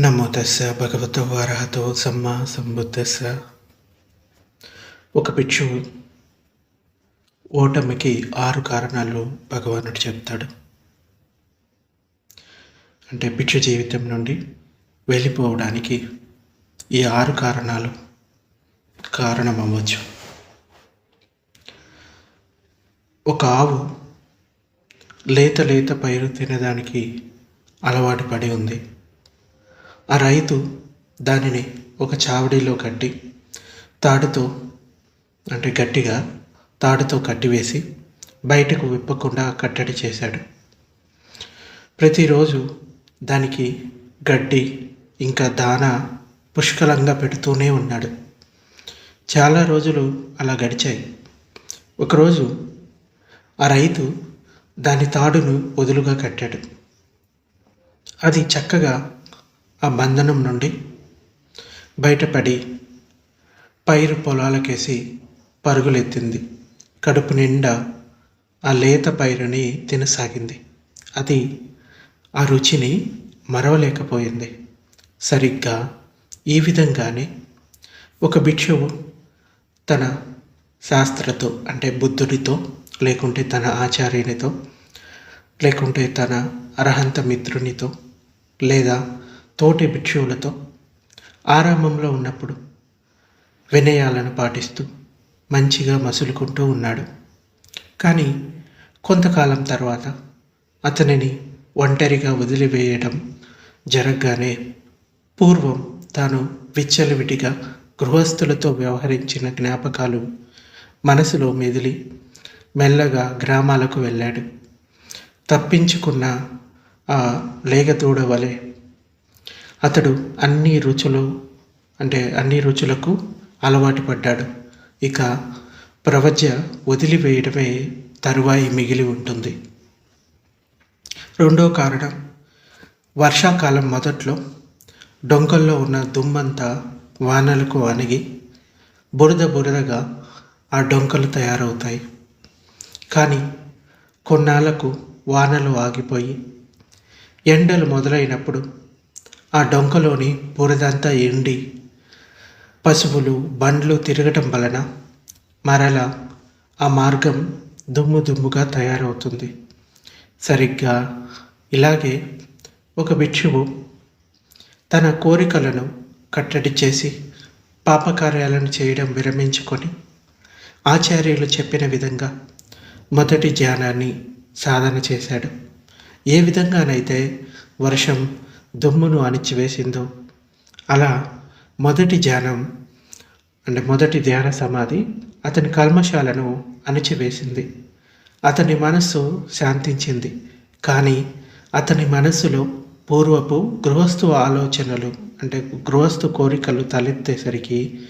నమో తస్స భగవతో వరహతో సమ్మా సంబుద్ధస్స. ఒక భిక్షువు ఓటమికి ఆరు కారణాలు భగవానుడు చెప్తాడు. అంటే భిక్షు జీవితం నుండి వెళ్ళిపోవడానికి ఈ ఆరు కారణాలు కారణం అవ్వచ్చు ఒక ఆవు లేత లేత పైరు తినడానికి అలవాటు పడి ఉంది. ఆ రైతు దానిని ఒక చావడిలో కట్టి తాడుతో అంటే గట్టిగా తాడుతో కట్టివేసి బయటకు విప్పకుండా కట్టడి చేశాడు. ప్రతిరోజు దానికి గడ్డి ఇంకా దాన పుష్కలంగా పెడుతూనే ఉన్నాడు. చాలా రోజులు అలా గడిచాయి. ఒకరోజు ఆ రైతు దాని తాడును వదులుగా కట్టాడు. అది చక్కగా ఆ బంధనం నుండి బయటపడి పైరు పొలాలకేసి పరుగులెత్తింది. కడుపు నిండా ఆ లేత పైరుని తినసాగింది. అది ఆ రుచిని మరవలేకపోయింది. సరిగ్గా ఈ విధంగానే ఒక భిక్షువు తన శాస్త్రతో అంటే బుద్ధుడితో లేకుంటే తన ఆచార్యునితో లేకుంటే తన అర్హంత మిత్రునితో లేదా తోటి భిక్షువులతో ఆరామంలో ఉన్నప్పుడు వినయాలను పాటిస్తూ మంచిగా మసులుకుంటూ ఉన్నాడు. కానీ కొంతకాలం తర్వాత అతనిని ఒంటరిగా వదిలివేయడం జరగగానే పూర్వం తాను విచ్చలవిటిగా గృహస్థులతో వ్యవహరించిన జ్ఞాపకాలు మనసులో మెదిలి మెల్లగా గ్రామాలకు వెళ్ళాడు. తప్పించుకున్న ఆ లేగదూడ వలె అతడు అన్ని రుచులు అంటే అన్ని రుచులకు అలవాటు పడ్డాడు. ఇక ప్రవజ్య వదిలివేయడమే తరువాయి మిగిలి ఉంటుంది. రెండో కారణం వర్షాకాలం మొదట్లో డొంకల్లో ఉన్న దుమ్మంతా వానలకు అణిగి బురద బురదగా ఆ డొంకలు తయారవుతాయి. కానీ కొన్నాళ్ళకు వానలు ఆగిపోయి ఎండలు మొదలైనప్పుడు ఆ డొంకలోని బురదంతా ఎండి పశువులు బండ్లు తిరగటం వలన మరల ఆ మార్గం దుమ్ము దుమ్ముగా తయారవుతుంది. సరిగ్గా ఇలాగే ఒక భిక్షువు తన కోరికలను కట్టడి చేసి పాపకార్యాలను చేయడం విరమించుకొని ఆచార్యులు చెప్పిన విధంగా మొదటి ధ్యానాన్ని సాధన చేశాడు. ఏ విధంగానైతే వర్షం దుమ్మును అణిచివేసిందో. అలా మొదటి ధ్యానం అంటే మొదటి ధ్యాన సమాధి అతని కల్మశాలను అణిచివేసింది. అతని మనస్సు శాంతించింది. కానీ అతని మనస్సులో పూర్వపు గృహస్థు ఆలోచనలు అంటే గృహస్థు కోరికలు తలెత్తేసరికి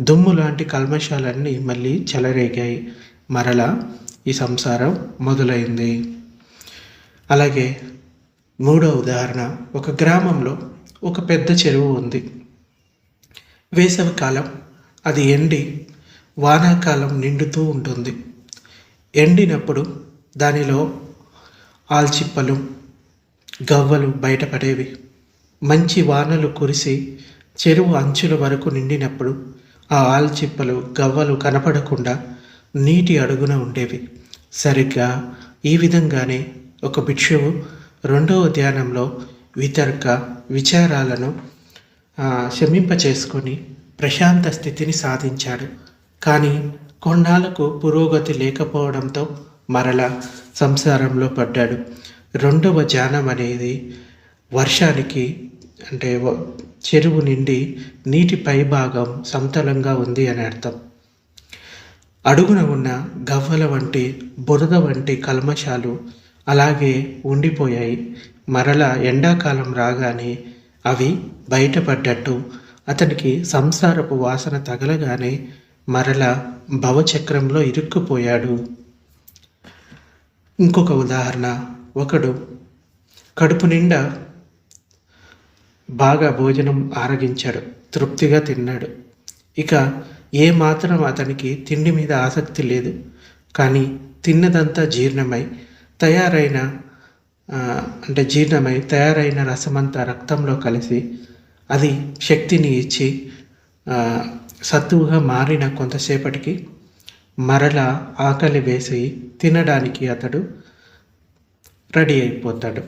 దుమ్ము లాంటి కల్మశాలన్నీ మళ్ళీ చెలరేగాయి. మరలా ఈ సంసారం మొదలైంది. అలాగే మూడో ఉదాహరణ. ఒక గ్రామంలో ఒక పెద్ద చెరువు ఉంది. వేసవికాలం అది ఎండి వానాకాలం నిండుతూ ఉంటుంది. ఎండినప్పుడు దానిలో ఆల్చిప్పలు గవ్వలు బయటపడేవి. మంచి వానలు కురిసి చెరువు అంచుల వరకు నిండినప్పుడు ఆ ఆల్చిప్పలు గవ్వలు కనపడకుండా నీటి అడుగున ఉండేవి. సరిగ్గా ఈ విధంగానే ఒక భిక్షువు రెండవ ధ్యానంలో వితర్క విచారాలను శమింప చేసుకొని ప్రశాంత స్థితిని సాధించాడు. కానీ కొన్నాళ్ళకు పురోగతి లేకపోవడంతో మరల సంసారంలో పడ్డాడు. రెండవ ధ్యానం అనేది వర్షానికి అంటే చెరువు నిండి నీటి పైభాగం సమతలంగా ఉంది అని అర్థం. అడుగున ఉన్న గవ్వల వంటి బురద వంటి కల్మషాలు అలాగే ఉండిపోయాయి. మరల ఎండాకాలం రాగానే అవి బయటపడ్డట్టు అతనికి సంసారపు వాసన తగలగానే మరల భవచక్రంలో ఇరుక్కుపోయాడు. ఇంకొక ఉదాహరణ. ఒకడు కడుపు నిండా బాగా భోజనం ఆరగించాడు. తృప్తిగా తిన్నాడు. ఇక ఏ మాత్రం అతనికి తిండి మీద ఆసక్తి లేదు. కానీ తిన్నదంతా జీర్ణమై తయారైన అంటే జీర్ణమై తయారైన రసమంతా రక్తంలో కలిసి అది శక్తిని ఇచ్చి సత్తువుగా మారిన కొంతసేపటికి మరల ఆకలి వేసి తినడానికి అతడు రెడీ అయిపోతాడు.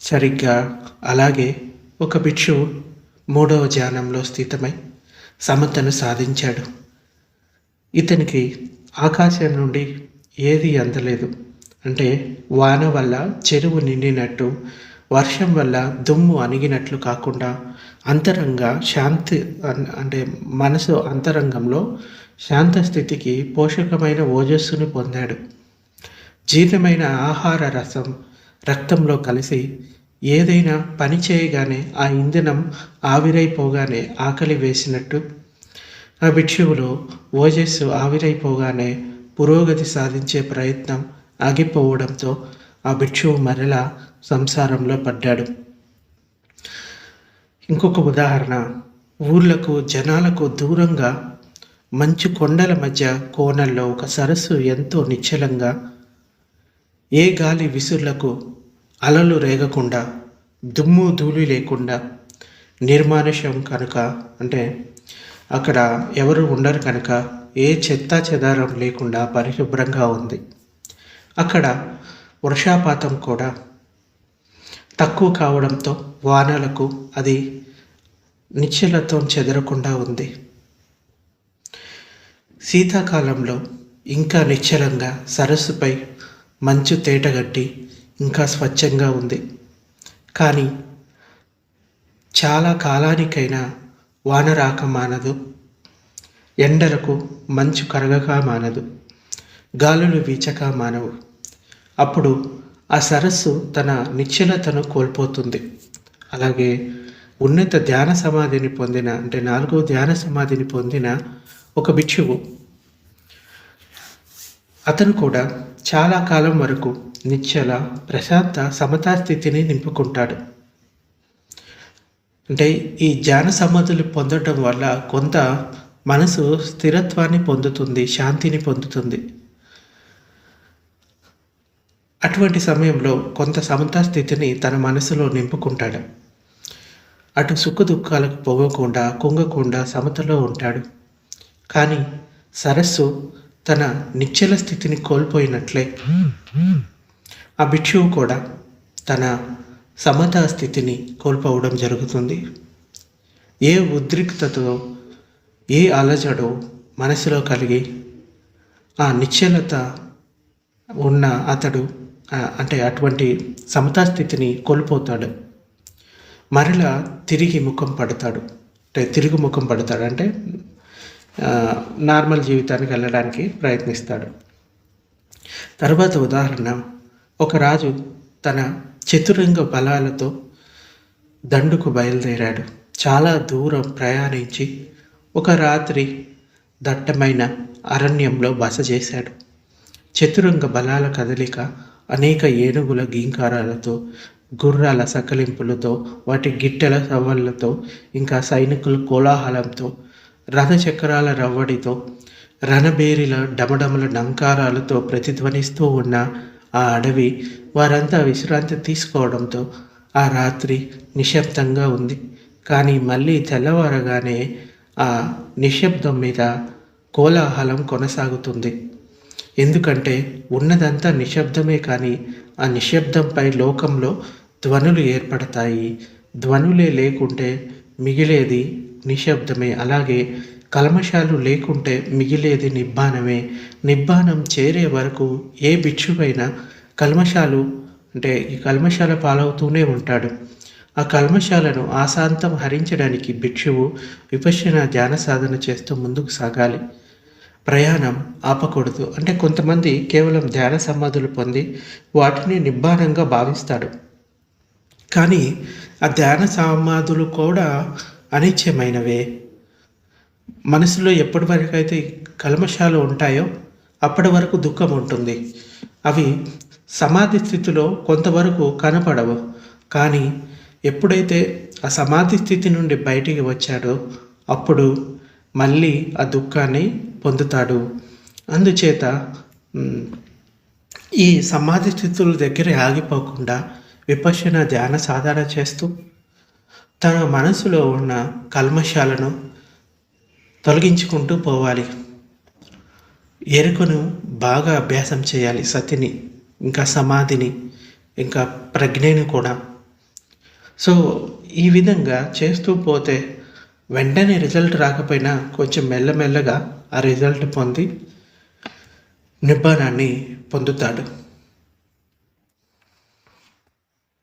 సరిగ్గా అలాగే ఒక భిక్షువు మూడవ ధ్యానంలో స్థితమై సమతను సాధించాడు. ఇతనికి ఆకాశం నుండి ఏది అందలేదు. అంటే వాన వల్ల చెరువు నిండినట్టు వర్షం వల్ల దుమ్ము అణిగినట్లు కాకుండా అంతరంగ శాంతి అంటే మనసు అంతరంగంలో శాంత స్థితికి పోషకమైన ఓజస్సును పొందాడు. జీర్ణమైన ఆహార రసం రక్తంలో కలిసి ఏదైనా పని చేయగానే ఆ ఇంధనం ఆవిరైపోగానే ఆకలి వేసినట్టు ఆ భిక్షువులో ఓజస్సు ఆవిరైపోగానే పురోగతి సాధించే ప్రయత్నం ఆగిపోవడంతో ఆ భిక్షువు మరలా సంసారంలో పడ్డాడు. ఇంకొక ఉదాహరణ. ఊర్లకు జనాలకు దూరంగా మంచు కొండల మధ్య కోణల్లో ఒక సరస్సు ఎంతో నిశ్చలంగా ఏ గాలి విసుర్లకు అలలు రేగకుండా దుమ్ము ధూళి లేకుండా నిర్మానుష్యం కనుక అంటే అక్కడ ఎవరు ఉండరు కనుక ఏ చెత్త చెదారం లేకుండా పరిశుభ్రంగా ఉంది. అక్కడ వర్షాపాతం కూడా తక్కువ కావడంతో వానలకు అది నిశ్చలత్వం చెదరకుండా ఉంది. శీతాకాలంలో ఇంకా నిశ్చలంగా సరస్సుపై మంచు తేటగట్టి ఇంకా స్వచ్ఛంగా ఉంది. కానీ చాలా కాలానికైనా వాన రాక మానదు. ఎండలకు మంచు కరగక మానదు. గాలులు వీచక మానవు. అప్పుడు ఆ సరస్సు తన నిశ్చలతను కోల్పోతుంది. అలాగే ఉన్నత ధ్యాన సమాధిని పొందిన అంటే నాలుగో ధ్యాన సమాధిని పొందిన ఒక భిక్షువు. అతను కూడా చాలా కాలం వరకు నిశ్చల ప్రశాంత సమతా స్థితిని నింపుకుంటాడు. అంటే ఈ ధ్యాన సమాధులు పొందడం వల్ల కొంత మనసు స్థిరత్వాన్ని పొందుతుంది శాంతిని పొందుతుంది. అటువంటి సమయంలో కొంత సమతా స్థితిని తన మనసులో నింపుకుంటాడు. అటు సుఖ దుఃఖాలకు కుంగకుండా సమతలో ఉంటాడు. కానీ సరస్సు తన నిశ్చల స్థితిని కోల్పోయినట్లే. ఆ భిక్షువు కూడా తన సమతా స్థితిని కోల్పోవడం జరుగుతుంది. ఏ ఉద్రిక్తతో ఏ అలజడో మనసులో కలిగి ఆ నిశ్చలత ఉన్న అతడు అంటే అటువంటి సమతా స్థితిని కోల్పోతాడు. మరలా తిరిగి ముఖం పడతాడు. అంటే తిరుగు ముఖం పడతాడు. అంటే నార్మల్ జీవితానికి వెళ్ళడానికి ప్రయత్నిస్తాడు. తర్వాత ఉదాహరణ ఒక రాజు తన చతురంగ బలాలతో దండుకు బయలుదేరాడు. చాలా దూరం ప్రయాణించి ఒక రాత్రి దట్టమైన అరణ్యంలో బస చేశాడు. చతురంగ బలాల కదలిక అనేక ఏనుగుల గీంకారాలతో గుర్రాల సకలింపులతో వాటి గిట్టెల సవ్వళ్ళతో ఇంకా సైనికుల కోలాహలంతో రథచక్రాల రవ్వడితో రణబేరిల డమడమల డంకారాలతో ప్రతిధ్వనిస్తూ ఉన్న ఆ అడవి వారంతా విశ్రాంతి తీసుకోవడంతో ఆ రాత్రి నిశ్శబ్దంగా ఉంది. కానీ మళ్ళీ తెల్లవారగానే ఆ నిశ్శబ్దం మీద కోలాహలం కొనసాగుతుంది. ఎందుకంటే ఉన్నదంతా నిశ్శబ్దమే కానీ ఆ నిశ్శబ్దంపై లోకంలో ధ్వనులు ఏర్పడతాయి. ధ్వనులే లేకుంటే మిగిలేది నిశ్శబ్దమే. అలాగే కల్మషాలు లేకుంటే మిగిలేది నిబ్బానమే నిబ్బానం చేరే వరకు ఏ భిక్షువైనా కల్మషాలు అంటే ఈ కల్మషాల పాలవుతూనే ఉంటాడు. ఆ కల్మషాలను ఆశాంతం హరించడానికి భిక్షువు విపశ్యన ధ్యాన సాధన చేస్తూ ముందుకు సాగాలి. ప్రయాణం ఆపకూడదు. అంటే కొంతమంది కేవలం ధ్యాన సమాధులు పొంది వాటిని నిబ్బానంగా భావిస్తాడు కానీ ఆ ధ్యాన సమాధులు కూడా అనిత్యమైనవే మనసులో ఎప్పటి వరకు అయితే కల్మషాలు ఉంటాయో అప్పటి వరకు దుఃఖం ఉంటుంది. అవి సమాధి స్థితిలో కొంతవరకు కనపడవు. కానీ ఎప్పుడైతే ఆ సమాధి స్థితి నుండి బయటికి వచ్చాడో అప్పుడు మళ్ళీ ఆ దుఃఖాన్ని పొందుతాడు. అందుచేత ఈ సమాధి స్థితుల దగ్గర ఆగిపోకుండా విపశ్యన ధ్యాన సాధన చేస్తూ తన మనసులో ఉన్న కల్మషాలను తొలగించుకుంటూ పోవాలి. ఎరుకను బాగా అభ్యాసం చేయాలి సతిని ఇంకా సమాధిని ఇంకా ప్రజ్ఞని కూడా. సో ఈ విధంగా చేస్తూ పోతే వెంటనే రిజల్ట్ రాకపోయినా కొంచెం మెల్లమెల్లగా ఆ రిజల్ట్ పొంది నిబ్బానాన్ని పొందుతాడు.